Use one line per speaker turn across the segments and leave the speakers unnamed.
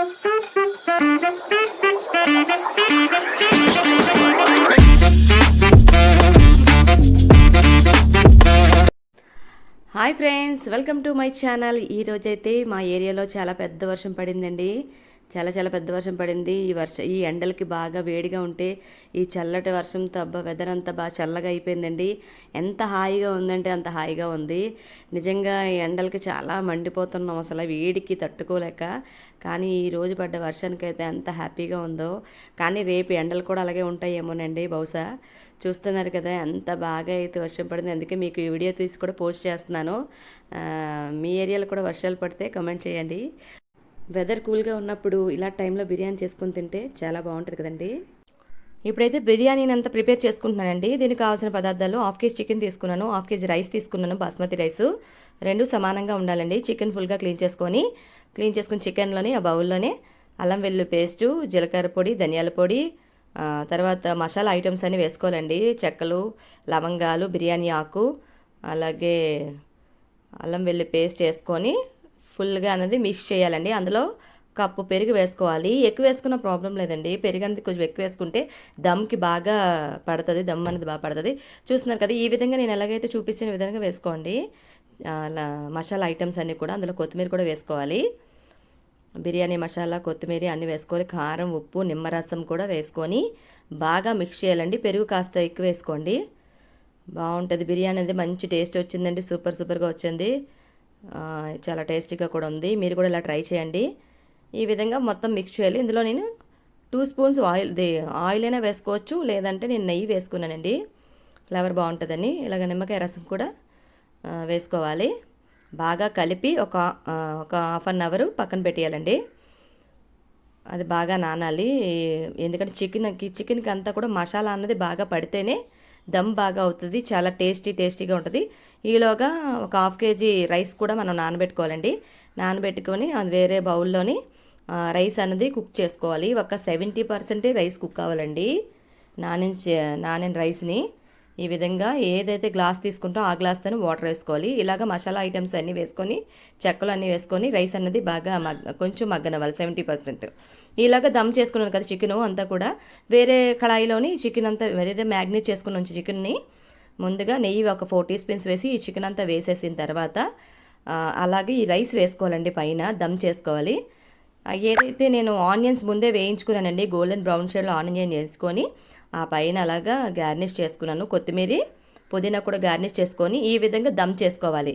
Hi friends welcome to my channel. ఈరోజైతే మా ఏరియాలో చాలా పెద్ద వర్షం పడిందండి. చాలా చాలా పెద్ద వర్షం పడింది. ఈ వర్ష ఈ ఎండలకి బాగా వేడిగా ఉంటే ఈ చల్లటి వర్షంతో అబ్బా వెదర్ అంతా బాగా చల్లగా అయిపోయిందండి. ఎంత హాయిగా ఉందంటే అంత హాయిగా ఉంది. నిజంగా ఈ ఎండలకి చాలా మండిపోతున్నాం అసలు వేడికి తట్టుకోలేక. కానీ ఈ రోజు పడ్డ వర్షానికి అయితే ఎంత హ్యాపీగా ఉందో. కానీ రేపు ఎండలు కూడా అలాగే ఉంటాయేమోనండి బహుశా. చూస్తున్నారు కదా ఎంత బాగా అయితే వర్షం పడింది. అందుకే మీకు ఈ వీడియో తీసి కూడా పోస్ట్ చేస్తున్నాను. మీ ఏరియాలో కూడా వర్షాలు పడితే కమెంట్ చేయండి. వెదర్ కూల్గా ఉన్నప్పుడు ఇలా టైంలో బిర్యానీ చేసుకుని తింటే చాలా బాగుంటుంది కదండి. ఇప్పుడైతే బిర్యానీని అంతా ప్రిపేర్ చేసుకుంటున్నానండి. దీనికి కావాల్సిన పదార్థాలు హాఫ్ కేజీ చికెన్ తీసుకున్నాను హాఫ్ కేజీ రైస్ తీసుకున్నాను బాస్మతి రైస్. రెండు సమానంగా ఉండాలండి. చికెన్ ఫుల్గా క్లీన్ చేసుకొని క్లీన్ చేసుకుని చికెన్లోని ఆ బౌల్లోనే అల్లం వెల్లు పేస్టు జీలకర్ర పొడి ధనియాల పొడి తర్వాత మసాలా ఐటమ్స్ అన్ని వేసుకోవాలండి. చెక్కలు లవంగాలు బిర్యానీ ఆకు అలాగే అల్లం వెల్లి పేస్ట్ వేసుకొని ఫుల్గా అనేది మిక్స్ చేయాలండి. అందులో కప్పు పెరుగు వేసుకోవాలి. ఎక్కువ వేసుకున్న ప్రాబ్లం లేదండి. పెరుగు అనేది కొంచెం ఎక్కువ వేసుకుంటే దమ్కి బాగా పడుతుంది. దమ్ అనేది బాగా పడుతుంది. చూస్తున్నారు కదా ఈ విధంగా నేను ఎలాగైతే చూపించిన విధంగా వేసుకోండి. అలా మసాలా ఐటమ్స్ అన్నీ కూడా అందులో కొత్తిమీర కూడా వేసుకోవాలి. బిర్యానీ మసాలా కొత్తిమీర అన్నీ వేసుకోవాలి. కారం ఉప్పు నిమ్మరసం కూడా వేసుకొని బాగా మిక్స్ చేయాలండి. పెరుగు కాస్త ఎక్కువ వేసుకోండి. బాగుంటుంది. బిర్యానీ అనేది మంచి టేస్ట్ వచ్చిందండి. సూపర్ సూపర్గా వచ్చింది. చాలా టేస్టీగా కూడా ఉంది. మీరు కూడా ఇలా ట్రై చేయండి. ఈ విధంగా మొత్తం మిక్స్ చేయాలి. ఇందులో నేను two spoons oil the oil అయినా వేసుకోవచ్చు. లేదంటే నేను నెయ్యి వేసుకున్నానండి. ఫ్లేవర్ బాగుంటుందని. ఇలాగ నిమ్మకాయ రసం కూడా వేసుకోవాలి. బాగా కలిపి ఒక ఒక హాఫ్ అన్ అవర్ పక్కన పెట్టేయాలండి. అది బాగా నానాలి. ఎందుకంటే చికెన్కి చికెన్కి అంతా కూడా మసాలా అన్నది బాగా పడితేనే దమ్ బాగా అవుతుంది చాలా టేస్టీ టేస్టీగా ఉంటుంది. ఈలోగా ఒక హాఫ్ కేజీ రైస్ కూడా మనం నానబెట్టుకోవాలండి. నానబెట్టుకొని అది వేరే బౌల్లోని రైస్ అనేది కుక్ చేసుకోవాలి. ఒక సెవెంటీ పర్సెంటే రైస్ కుక్ కావాలండి. నానిన చే- నానిన రైస్ని. ఈ విధంగా ఏదైతే గ్లాస్ తీసుకుంటో ఆ గ్లాస్తో వాటర్ వేసుకోవాలి. ఇలాగ మసాలా ఐటమ్స్ అన్నీ వేసుకొని చెక్కలు అన్నీ వేసుకొని రైస్ అన్నది బాగా మగ్గ కొంచెం మగ్గనవ్వాలి సెవెంటీ పర్సెంట్. ఇలాగ దమ్ చేసుకున్నాను కదా చికెను అంతా కూడా. వేరే కళాయిలోని చికెన్ అంతా ఏదైతే మ్యాగ్నేట్ చేసుకుని ఉంచి చికెన్ని ముందుగా నెయ్యి ఒక ఫోర్ టీ స్పూన్స్ వేసి ఈ చికెన్ అంతా వేసేసిన తర్వాత అలాగే ఈ రైస్ వేసుకోవాలండి పైన దమ్ చేసుకోవాలి. ఏదైతే నేను ఆనియన్స్ ముందే వేయించుకున్నానండి గోల్డెన్ బ్రౌన్ షేడ్లో ఆనియన్ వేసుకొని ఆ పైన అలాగా గార్నిష్ చేసుకున్నాను. కొత్తిమీర పుదీనా కూడా గార్నిష్ చేసుకొని ఈ విధంగా దమ్ చేసుకోవాలి.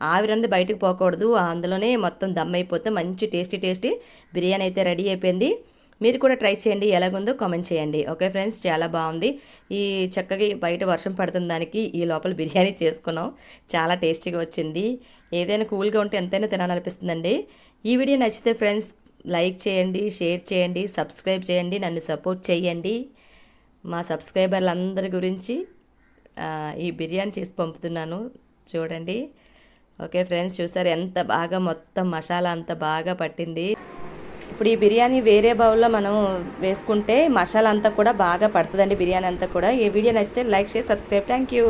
ఆవిరంది బయటకు పోకూడదు. అందులోనే మొత్తం దమ్ అయిపోతే మంచి టేస్టీ టేస్టీ బిర్యానీ అయితే రెడీ అయిపోయింది. మీరు కూడా ట్రై చేయండి. ఎలాగుందో కామెంట్ చేయండి. ఓకే ఫ్రెండ్స్ చాలా బాగుంది. ఈ చక్కగా బయట వర్షం పడుతున్న దానికి ఈ లోపల బిర్యానీ చేసుకున్నాం. చాలా టేస్టీగా వచ్చింది. ఏదైనా కూల్గా ఉంటే ఎంతైనా తినాలనిపిస్తుందండి. ఈ వీడియో నచ్చితే ఫ్రెండ్స్ లైక్ చేయండి షేర్ చేయండి సబ్స్క్రైబ్ చేయండి నన్ను సపోర్ట్ చేయండి. మా సబ్స్క్రైబర్లందరి గురించి ఈ బిర్యానీ చేసి పంపుతున్నాను. చూడండి. ఓకే ఫ్రెండ్స్ చూసారు ఎంత బాగా మొత్తం మసాలా అంత బాగా పట్టింది. ఇప్పుడు ఈ బిర్యానీ వేరే బౌల్లో మనం వేసుకుంటే మసాలా అంతా కూడా బాగా పడుతుందండి బిర్యానీ అంతా కూడా. ఈ వీడియో నచ్చితే లైక్ చేసి సబ్స్క్రైబ్. Thank you.